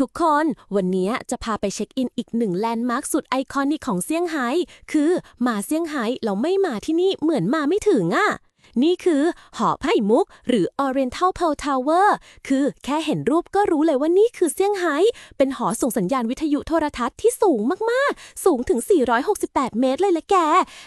ทุกคนวันนี้จะพาไปเช็คอินอีกหนึ่งแลนด์มาร์คสุดไอคอนิกของเซี่ยงไฮ้คือมาเซี่ยงไฮ้เราไม่มาที่นี่เหมือนมาไม่ถึงอะ่ะนี่คือหอไผ่มุก หรือ Oriental Pearl Tower คือแค่เห็นรูปก็รู้เลยว่านี่คือเซี่ยงไฮ้เป็นหอส่งสัญญาณวิทยุโทรทัศน์ที่สูงมากๆ สูงถึง 468 เมตรเลยละแก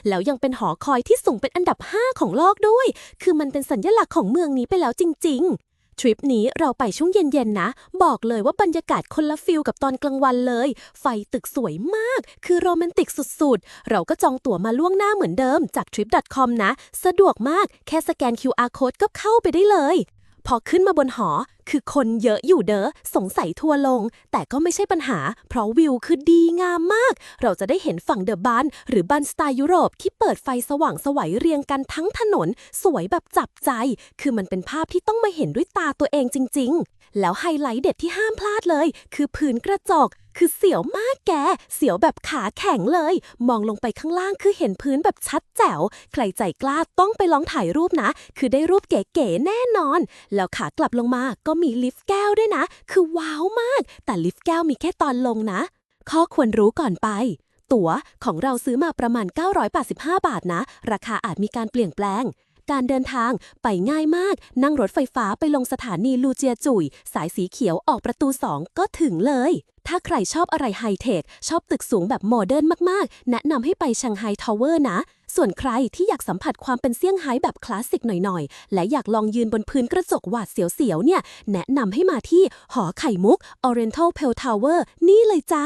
แล้วยังเป็นหอคอยที่สูงเป็นอันดับ 5 ของโลกด้วย คือมันเป็นสัญลักษณ์ของเมืองนี้ไปแล้วจริง ๆ ทริปนี้เราไปช่วงเย็นๆนะ บอกเลยว่าบรรยากาศคนละฟิลกับตอนกลางวันเลย ไฟตึกสวยมาก คือโรแมนติกสุดๆ เราก็จองตั๋วมาล่วงหน้าเหมือนเดิมจาก trip.com นะ สะดวกมากแค่สแกน QR code ก็เข้าไปได้เลย พอขึ้นมาบนหอ คือคนเยอะอยู่เด้อสงสัยทัวร์ลง แต่ก็ไม่ใช่ปัญหา เพราะวิวคือดีงามมาก เราจะได้เห็นฝั่งเดอะบันหรือบันสไตล์ยุโรปที่เปิดไฟสว่างสวัยเรียงกันทั้งถนน สวยแบบจับใจ คือมันเป็นภาพที่ต้องมาเห็นด้วยตาตัวเองจริง ๆ แล้วไฮไลท์เด็ดที่ห้ามพลาดเลย คือผืนกระจก คือเสียวมากแก เสียวแบบขาแข็งเลย มองลงไปข้างล่างคือเห็นพื้นแบบชัดแจ๋ว ใครใจกล้าต้องไปลองถ่ายรูปนะ คือได้รูปเก๋ๆแน่นอน แล้วขากลับลงมาก็มีลิฟต์แก้วด้วยนะ คือว้าวมาก แต่ลิฟต์แก้วมีแค่ตอนลงนะ ข้อควรรู้ก่อนไปตั๋วของเราซื้อมาประมาณ 985 บาทนะ ราคาอาจมีการเปลี่ยนแปลง การเดินทางไปง่ายมาก นั่งรถไฟฟ้าไปลงสถานีลูเจียจุย สายสีเขียวออกประตู 2 ก็ถึงเลย ถ้าใครชอบอะไรไฮเทค ชอบตึกสูงแบบโมเดิร์นมากๆ แนะนำให้ไปชังไฮทาวเวอร์นะ ส่วนใครที่อยากสัมผัสความเป็นเซี่ยงไฮ้แบบคลาสสิกหน่อยๆ และอยากลองยืนบนพื้นกระจกหวาดเสียวๆเนี่ย แนะนำให้มาที่หอไข่มุก Oriental Pearl Tower นี่เลยจ้า